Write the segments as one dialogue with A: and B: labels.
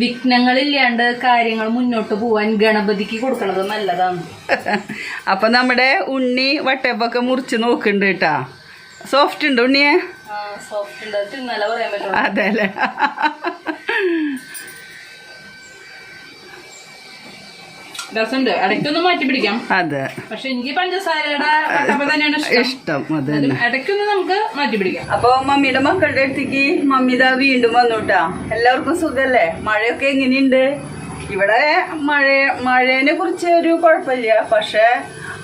A: വിഘ്നങ്ങളില്ലാണ്ട് കാര്യങ്ങൾ മുന്നോട്ട് പോവാൻ ഗണപതിക്ക് കൊടുക്കണത് നല്ലതാണ്.
B: അപ്പൊ നമ്മുടെ ഉണ്ണി വട്ടയപ്പൊക്കെ മുറിച്ച് നോക്കുന്നുണ്ട് കേട്ടാ. സോഫ്റ്റ് ഉണ്ട് ഉണ്ണിയെ?
A: സോഫ്റ്റ് ഉണ്ട്. തിന്നല പറയാൻ പറ്റുള്ളൂ.
B: അതെ അല്ലേ
A: രസമുണ്ട്. ഇടയ്ക്കൊന്ന് മാറ്റി പിടിക്കാം.
B: അതെ.
A: പക്ഷെ എനിക്ക് പഞ്ചസാരയുടെ കട്ടപ്പ തന്നെയാണ് ഇഷ്ടം.
B: അത്
A: നമുക്ക് മാറ്റി പിടിക്കാം.
B: അപ്പൊ മമ്മിയുടെ മക്കളുടെ അടുത്തേക്ക് മമ്മി ഇതാ വീണ്ടും വന്നുട്ടാ എല്ലാവർക്കും സുഖല്ലേ? മഴയൊക്കെ എങ്ങനെയുണ്ട്? ഇവിടെ മഴ മഴേനെ കുറിച്ച് ഒരു കുഴപ്പമില്ല. പക്ഷെ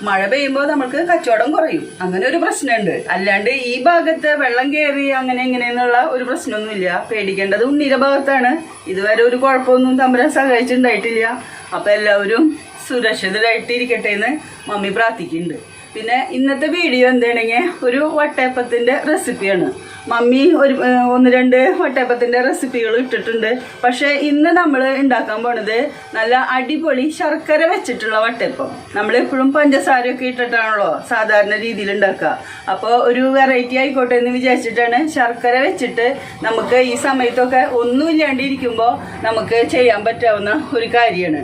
B: മഴ പെയ്യുമ്പോൾ നമ്മൾക്ക് കച്ചവടം കുറയും. അങ്ങനെ ഒരു പ്രശ്നമുണ്ട്. അല്ലാണ്ട് ഈ ഭാഗത്ത് വെള്ളം കയറി അങ്ങനെ എങ്ങനെയെന്നുള്ള ഒരു പ്രശ്നമൊന്നുമില്ല. പേടിക്കേണ്ടത് ഉണ്ണിയുടെ ഭാഗത്താണ്. ഇതുവരെ ഒരു കുഴപ്പമൊന്നും തമ്പുരാൻ സഹായിച്ചിട്ടുണ്ടായിട്ടില്ല. അപ്പൊ എല്ലാവരും സുരക്ഷിതരായിട്ടിരിക്കട്ടെ എന്ന് മമ്മി പ്രാർത്ഥിക്കുന്നുണ്ട്. പിന്നെ ഇന്നത്തെ വീഡിയോ എന്താണെങ്കിൽ ഒരു വട്ടയപ്പത്തിന്റെ റെസിപ്പിയാണ് മമ്മി ഒരു ഒന്ന് രണ്ട് വട്ടയപ്പത്തിന്റെ റെസിപ്പികൾ ഇട്ടിട്ടുണ്ട്. പക്ഷേ ഇന്ന് നമ്മൾ ഉണ്ടാക്കാൻ പോണത് നല്ല അടിപൊളി ശർക്കര വെച്ചിട്ടുള്ള വട്ടയപ്പം. നമ്മളെപ്പോഴും പഞ്ചസാരയൊക്കെ ഇട്ടിട്ടാണല്ലോ സാധാരണ രീതിയിൽ ഉണ്ടാക്കുക അപ്പോൾ ഒരു വെറൈറ്റി ആയിക്കോട്ടെ എന്ന് വിചാരിച്ചിട്ടാണ് ശർക്കര വെച്ചിട്ട് നമുക്ക് ഈ സമയത്തൊക്കെ ഒന്നുമില്ലാണ്ട് ഇരിക്കുമ്പോൾ നമുക്ക് ചെയ്യാൻ പറ്റാവുന്ന ഒരു കാര്യമാണ്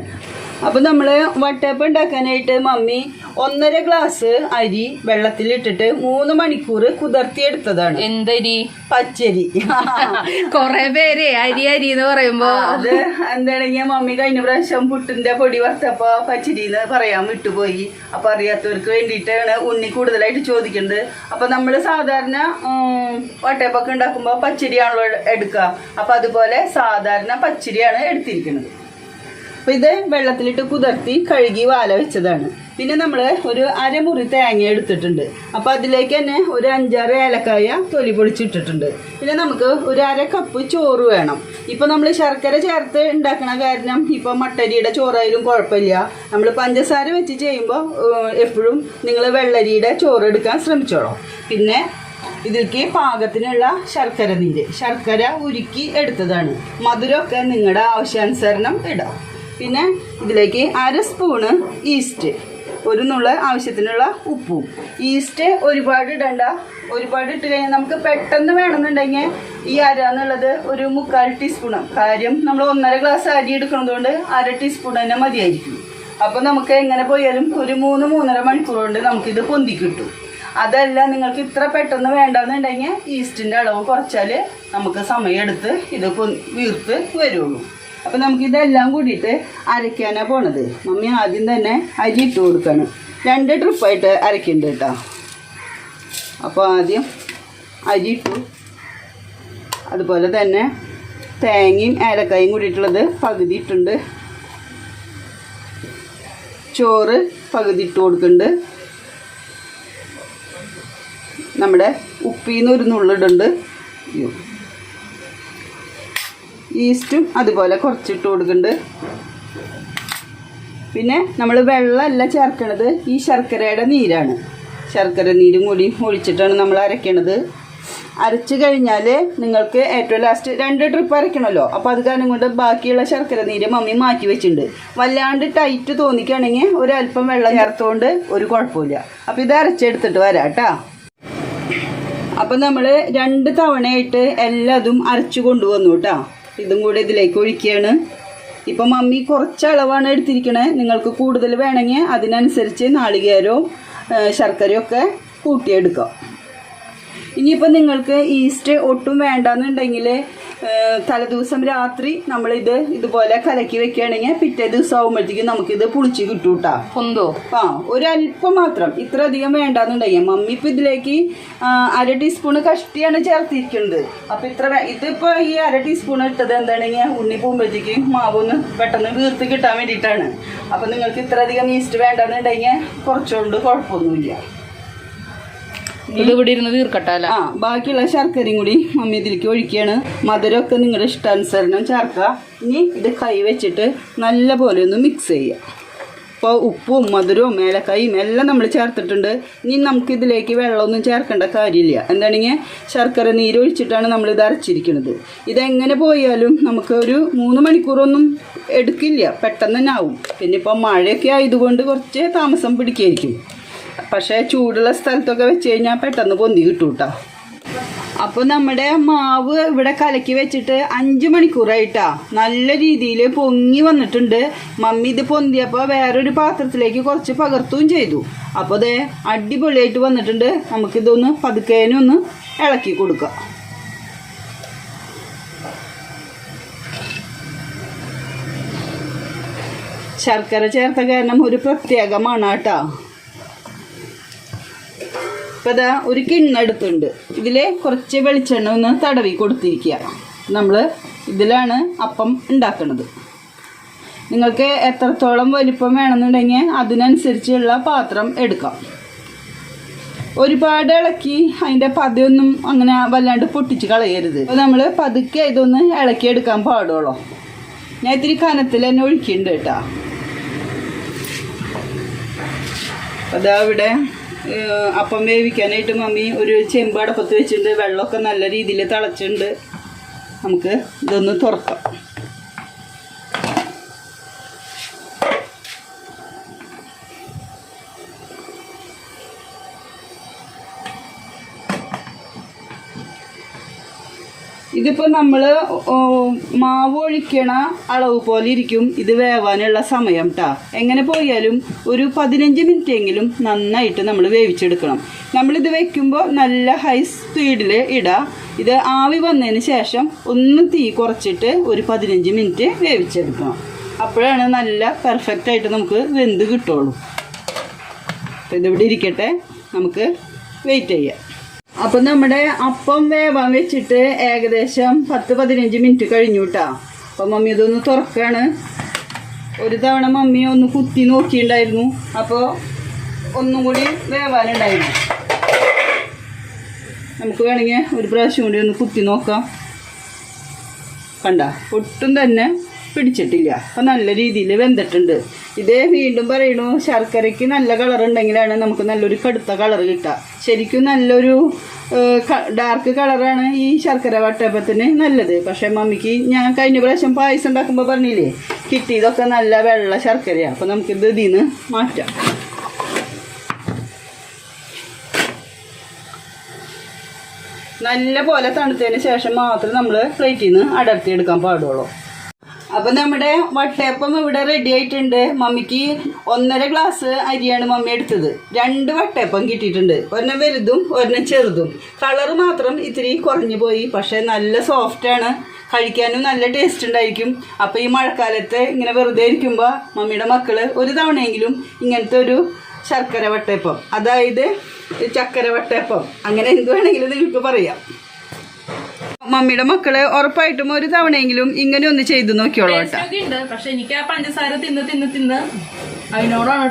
B: അപ്പോൾ നമ്മൾ വട്ടയപ്പം ഉണ്ടാക്കാനായിട്ട് മമ്മി ഒന്നര ഗ്ലാസ് അരി വെള്ളത്തിലിട്ടിട്ട് മൂന്ന് മണിക്കൂർ കുതിർത്തിയെടുത്തതാണ്.
A: എന്തരി?
B: പച്ചരി.
A: കൊറേ പേര് അരി അരി എന്ന് പറയുമ്പോ.
B: അത് എന്താണെങ്കിൽ മമ്മി കഴിഞ്ഞ പ്രാവശ്യം പുട്ടിന്റെ പൊടി വറുത്തപ്പോ പച്ചരി എന്ന് പറയാൻ വിട്ടുപോയി. അപ്പൊ അറിയാത്തവർക്ക് വേണ്ടിയിട്ടാണ് ഉണ്ണി കൂടുതലായിട്ട് ചോദിക്കുന്നത് അപ്പൊ നമ്മൾ സാധാരണ വട്ടയപ്പൊക്കെ ഉണ്ടാക്കുമ്പോൾ പച്ചരിയാണല്ലോ എടുക്കുക അപ്പൊ അതുപോലെ സാധാരണ പച്ചരിയാണ് എടുത്തിരിക്കുന്നത്. അപ്പൊ ഇത് വെള്ളത്തിലിട്ട് കുതിർത്തി കഴുകി വാല വെച്ചതാണ്. പിന്നെ നമ്മൾ ഒരു അരമുറി തേങ്ങ എടുത്തിട്ടുണ്ട്. അപ്പോൾ അതിലേക്ക് തന്നെ ഒരു അഞ്ചാറ് ഏലക്കായ തൊലി പൊളിച്ചിട്ടിട്ടുണ്ട്. പിന്നെ നമുക്ക് ഒരു അര കപ്പ് ചോറ് വേണം. ഇപ്പോൾ നമ്മൾ ശർക്കര ചേർത്ത് ഉണ്ടാക്കണ കാരണം ഇപ്പോൾ മട്ടരിയുടെ ചോറായാലും കുഴപ്പമില്ല. നമ്മൾ പഞ്ചസാര വെച്ച് ചെയ്യുമ്പോൾ എപ്പോഴും നിങ്ങൾ വെള്ളരിയുടെ ചോറ് എടുക്കാൻ ശ്രമിച്ചോളൂ. പിന്നെ ഇതിലേക്ക് പാകത്തിനുള്ള ശർക്കര നീര് ശർക്കര ഉരുക്കി എടുത്തതാണ്. മധുരമൊക്കെ നിങ്ങളുടെ ആവശ്യാനുസരണം ഇടാം. പിന്നെ ഇതിലേക്ക് അര സ്പൂണ് ഈസ്റ്റ്. ഒരു നുള്ള ആവശ്യത്തിനുള്ള ഉപ്പും. ഈസ്റ്റ് ഒരുപാട് ഇടണ്ട. ഒരുപാട് ഇട്ട് കഴിഞ്ഞാൽ നമുക്ക് പെട്ടെന്ന് വേണമെന്നുണ്ടെങ്കിൽ ഈ അര എന്നുള്ളത് ഒരു മുക്കാൽ ടീസ്പൂണ് കാര്യം നമ്മൾ ഒന്നര ഗ്ലാസ് അരി എടുക്കുന്നതുകൊണ്ട് അര ടീസ്പൂൺ തന്നെ മതിയായിരിക്കും. അപ്പോൾ നമുക്ക് എങ്ങനെ പോയാലും ഒരു മൂന്ന് മൂന്നര മണിക്കൂർ കൊണ്ട് നമുക്കിത് പൊന്തി കിട്ടും. അതല്ല നിങ്ങൾക്ക് ഇത്ര പെട്ടെന്ന് വേണ്ടെന്നുണ്ടെങ്കിൽ ഈസ്റ്റിന്റെ അളവ് കുറച്ചാൽ നമുക്ക് സമയമെടുത്ത് ഇത് വീർത്ത് വരുള്ളൂ. അപ്പം നമുക്ക് ഇതെല്ലാം കൂടിയിട്ട് അരയ്ക്കാനാണ് പോണത്. മമ്മി ആദ്യം തന്നെ അരി ഇട്ട് കൊടുക്കണം. രണ്ട് ട്രിപ്പായിട്ട് അരയ്ക്കുന്നുണ്ട് കേട്ടോ. അപ്പോൾ ആദ്യം അരി ഇട്ടു. അതുപോലെ തന്നെ തേങ്ങയും ഏലക്കായും കൂടിയിട്ടുള്ളത് പകുതി ഇട്ടുണ്ട്. ചോറ് പകുതി ഇട്ട് കൊടുക്കുന്നുണ്ട്. നമ്മുടെ ഉപ്പിന്ന് ഒരു നുള്ളിടുണ്ട് അയ്യോ. ഈസ്റ്റും അതുപോലെ കുറച്ചിട്ട് കൊടുക്കുന്നുണ്ട്. പിന്നെ നമ്മൾ വെള്ളമല്ല ചേർക്കണത് ഈ ശർക്കരയുടെ നീരാണ്. ശർക്കര നീരും കൂടി ഒഴിച്ചിട്ടാണ് നമ്മൾ അരയ്ക്കണത്. അരച്ച് കഴിഞ്ഞാൽ നിങ്ങൾക്ക് ഏറ്റവും ലാസ്റ്റ് രണ്ട് ട്രിപ്പ് അരയ്ക്കണമല്ലോ. അപ്പോൾ അത് കാരണം കൊണ്ട് ബാക്കിയുള്ള ശർക്കര നീര് മമ്മി മാറ്റി വെച്ചിട്ടുണ്ട്. വല്ലാണ്ട് ടൈറ്റ് തോന്നിക്കുകയാണെങ്കിൽ ഒരല്പം വെള്ളം ചേർത്തുകൊണ്ട് ഒരു കുഴപ്പമില്ല. അപ്പോൾ ഇത് അരച്ചെടുത്തിട്ട് വരാം കേട്ടോ. അപ്പം നമ്മൾ രണ്ട് തവണയായിട്ട് എല്ലാതും അരച്ചു കൊണ്ടുവന്നു കേട്ടോ. ഇതും കൂടെ ഇതിലേക്ക് ഒഴിക്കുകയാണ്. ഇപ്പം മമ്മി കുറച്ച് അളവാണ് എടുത്തിരിക്കണേ. നിങ്ങൾക്ക് കൂടുതൽ വേണമെങ്കിൽ അതിനനുസരിച്ച് നാളികേരവും ശർക്കരയും ഒക്കെ കൂട്ടിയെടുക്കാം. ഇനിയിപ്പോൾ നിങ്ങൾക്ക് ഈസ്റ്റ് ഒട്ടും വേണ്ടാന്നുണ്ടെങ്കിൽ തലേദിവസം രാത്രി നമ്മളിത് ഇതുപോലെ കലക്കി വെക്കുകയാണെങ്കിൽ പിറ്റേ ദിവസം ആകുമ്പോഴത്തേക്കും നമുക്കിത് പുളിച്ച് കിട്ടൂട്ടാ. കേട്ടോ
A: പൊന്തോ?
B: ആ ഒരല്പം മാത്രം. ഇത്ര അധികം വേണ്ടാന്നുണ്ടെങ്കിൽ മമ്മി ഇപ്പൊ ഇതിലേക്ക് അര ടീസ്പൂൺ കഷ്ടിയാണ് ചേർത്തിരിക്കുന്നത്. അപ്പൊ ഇത്ര ഇതിപ്പോൾ ഇതിപ്പോ ഈ അര ടീസ്പൂൺ ഇട്ടത് എന്താണെങ്കിൽ ഉണ്ണി പോകുമ്പോഴത്തേക്കും മാവൊന്ന് പെട്ടെന്ന് വീർത്ത് കിട്ടാൻ വേണ്ടിയിട്ടാണ്. അപ്പൊ നിങ്ങൾക്ക് ഇത്ര അധികം ഈസ്റ്റ് വേണ്ടാന്നുണ്ടെങ്കിൽ കുറച്ചുകൊണ്ട് കുഴപ്പമൊന്നുമില്ല.
A: ഇത് ഇവിടെ ഇരുന്ന് തീർക്കട്ടല്ല
B: ആ ബാക്കിയുള്ള ശർക്കരയും കൂടി മമ്മി ഇതിലേക്ക് ഒഴിക്കുകയാണ്. മധുരമൊക്കെ നിങ്ങളുടെ ഇഷ്ടാനുസരണം ചേർക്കുക. ഇനി ഇത് കൈ വെച്ചിട്ട് നല്ല പോലെ ഒന്ന് മിക്സ് ചെയ്യുക. ഇപ്പോൾ ഉപ്പും മധുരവും ഏലക്കായും എല്ലാം നമ്മൾ ചേർത്തിട്ടുണ്ട്. ഇനി നമുക്ക് ഇതിലേക്ക് വെള്ളമൊന്നും ചേർക്കേണ്ട കാര്യമില്ല. എന്താണെങ്കിൽ ശർക്കര നീര് ഒഴിച്ചിട്ടാണ് നമ്മൾ ഇത് അരച്ചിരിക്കുന്നത്. ഇതെങ്ങനെ പോയാലും നമുക്ക് ഒരു മൂന്ന് മണിക്കൂറൊന്നും എടുക്കില്ല. പെട്ടെന്ന് തന്നെ ആവും. പിന്നെ ഇപ്പോൾ മഴയൊക്കെ ആയതുകൊണ്ട് കുറച്ച് താമസം പിടിക്കായിരിക്കും. പക്ഷേ ചൂടുള്ള സ്ഥലത്തൊക്കെ വെച്ച് കഴിഞ്ഞാൽ പെട്ടെന്ന് പൊന്തി കിട്ടും കേട്ടോ അപ്പൊ നമ്മുടെ മാവ് ഇവിടെ കലക്കി വെച്ചിട്ട് അഞ്ച് മണിക്കൂറായിട്ടാ. നല്ല രീതിയിൽ പൊങ്ങി വന്നിട്ടുണ്ട്. മമ്മി ഇത് പൊന്തിയപ്പോ വേറൊരു പാത്രത്തിലേക്ക് കുറച്ച് പകർത്തുകയും ചെയ്തു. അപ്പോൾ അതെ അടിപൊളിയായിട്ട് വന്നിട്ടുണ്ട്. നമുക്കിതൊന്ന് പതുക്കേനൊന്ന് ഇളക്കി കൊടുക്കാം. ശർക്കര ചേർത്ത കാരണം ഒരു പ്രത്യേക മണാട്ടാ ഇപ്പൊ ഇതാ ഒരു കിണ്ണെടുത്തുണ്ട് ഇതിൽ കുറച്ച് വെളിച്ചെണ്ണ ഒന്ന് തടവി കൊടുത്തിരിക്കുക നമ്മൾ ഇതിലാണ് അപ്പം ഉണ്ടാക്കുന്നത് നിങ്ങൾക്ക് എത്രത്തോളം വലിപ്പം വേണമെന്നുണ്ടെങ്കിൽ അതിനനുസരിച്ചുള്ള പാത്രം എടുക്കാം. ഒരുപാട് ഇളക്കി അതിന്റെ പതയൊന്നും അങ്ങനെ വല്ലാണ്ട് പൊട്ടിച്ച് കളയരുത്. അപ്പോൾ നമ്മൾ പതുക്കെ ഇതൊന്ന് ഇളക്കി എടുക്കാൻ പാടുള്ളൂ. ഞാൻ ഇത്തിരി കനത്തിൽ തന്നെ ഒഴിക്കുന്നുണ്ട് കേട്ടോ. അതാ ഇവിടെ അപ്പം വേവിക്കാനായിട്ട് മമ്മി ഒരു ചെമ്പടപ്പത്ത് വെച്ചിട്ടുണ്ട്. വെള്ളമൊക്കെ നല്ല രീതിയിൽ തിളച്ചിട്ടുണ്ട്. നമുക്ക് ഇതൊന്ന് തുറക്കാം. ഇതിപ്പോൾ നമ്മൾ മാവ് ഒഴിക്കണ അളവ് പോലെ ഇരിക്കും. ഇത് വേവാനുള്ള സമയം ട്ടാ. എങ്ങനെ പോയാലും ഒരു പതിനഞ്ച് മിനിറ്റ് എങ്കിലും നന്നായിട്ട് നമ്മൾ വേവിച്ചെടുക്കണം. നമ്മളിത് വെക്കുമ്പോൾ നല്ല ഹൈ സ്പീഡിൽ ഇടുക ഇത് ആവി വന്നതിന് ശേഷം ഒന്ന് തീ കുറച്ചിട്ട് ഒരു പതിനഞ്ച് മിനിറ്റ് വേവിച്ചെടുക്കണം. അപ്പോഴാണ് നല്ല പെർഫെക്റ്റ് ആയിട്ട് നമുക്ക് വെന്ത് കിട്ടുള്ളൂ. അപ്പോൾ ഇതിവിടെ ഇരിക്കട്ടെ. നമുക്ക് വെയിറ്റ് ചെയ്യാം. അപ്പം നമ്മുടെ അപ്പം വേവാൻ വെച്ചിട്ട് ഏകദേശം പത്ത് പതിനഞ്ച് മിനിറ്റ് കഴിഞ്ഞു കേട്ടാ അപ്പം മമ്മി ഇതൊന്ന് തുറക്കാണ്. ഒരു തവണ മമ്മി ഒന്ന് കുത്തി നോക്കിയിട്ടുണ്ടായിരുന്നു അപ്പോൾ ഒന്നും കൂടി വേവാനുണ്ടായിരുന്നു. നമുക്ക് വേണമെങ്കിൽ ഒരു പ്രാവശ്യം കൂടി ഒന്ന് കുത്തി നോക്കാം. കണ്ട ഒട്ടും തന്നെ പിടിച്ചിട്ടില്ല. അപ്പം നല്ല രീതിയിൽ വെന്തിട്ടുണ്ട്. ഇതേ വീണ്ടും പറയണു ശർക്കരയ്ക്ക് നല്ല കളർ ഉണ്ടെങ്കിലാണ് നമുക്ക് നല്ലൊരു കടുത്ത കളർ കിട്ടുക. ശരിക്കും നല്ലൊരു ഡാർക്ക് കളറാണ് ഈ ശർക്കര വട്ടപ്പത്തിന് നല്ലത്. പക്ഷേ മമ്മിക്ക് ഞാൻ കഴിഞ്ഞ പ്രാവശ്യം പായസം ഉണ്ടാക്കുമ്പോൾ പറഞ്ഞില്ലേ കിട്ടിയതൊക്കെ നല്ല വെള്ള ശർക്കരയാണ് അപ്പം നമുക്കിത് ഇതിൽ നിന്ന് മാറ്റാം. നല്ല പോലെ തണുത്തതിന് ശേഷം മാത്രം നമ്മൾ പ്ലേറ്റിൽ നിന്ന് അടർത്തി എടുക്കാൻ പാടുള്ളൂ. അപ്പം നമ്മുടെ വട്ടയപ്പം ഇവിടെ റെഡി ആയിട്ടുണ്ട്. മമ്മിക്ക് ഒന്നര ഗ്ലാസ് അരിയാണ് മമ്മി എടുത്തത്. രണ്ട് വട്ടയപ്പം കിട്ടിയിട്ടുണ്ട്. ഒരെണ്ണം വലുതും ഒരെണ്ണം ചെറുതും. കളർ മാത്രം ഇത്തിരി കുറഞ്ഞു പോയി. പക്ഷേ നല്ല സോഫ്റ്റ് ആണ്. കഴിക്കാനും നല്ല ടേസ്റ്റ് ഉണ്ടായിരിക്കും. അപ്പോൾ ഈ മഴക്കാലത്ത് ഇങ്ങനെ വെറുതെ ഇരിക്കുമ്പോൾ മമ്മിയുടെ മക്കൾ ഒരു തവണയെങ്കിലും ഇങ്ങനത്തെ ഒരു ശർക്കര വട്ടയപ്പം അതായത് ചക്കര വട്ടയപ്പം അങ്ങനെ എന്ത് വേണമെങ്കിലും നിങ്ങൾക്ക് പറയാം. മമ്മിയുടെ മക്കൾ ഉറപ്പായിട്ടും ഒരു തവണയെങ്കിലും ഇങ്ങനെ ഒന്ന് ചെയ്തു നോക്കിയോളൂ കേട്ടോ.
A: പക്ഷെ എനിക്ക് ആ പഞ്ചസാര തിന്ന് തിന്ന് തിന്ന് അതിനോടാണ്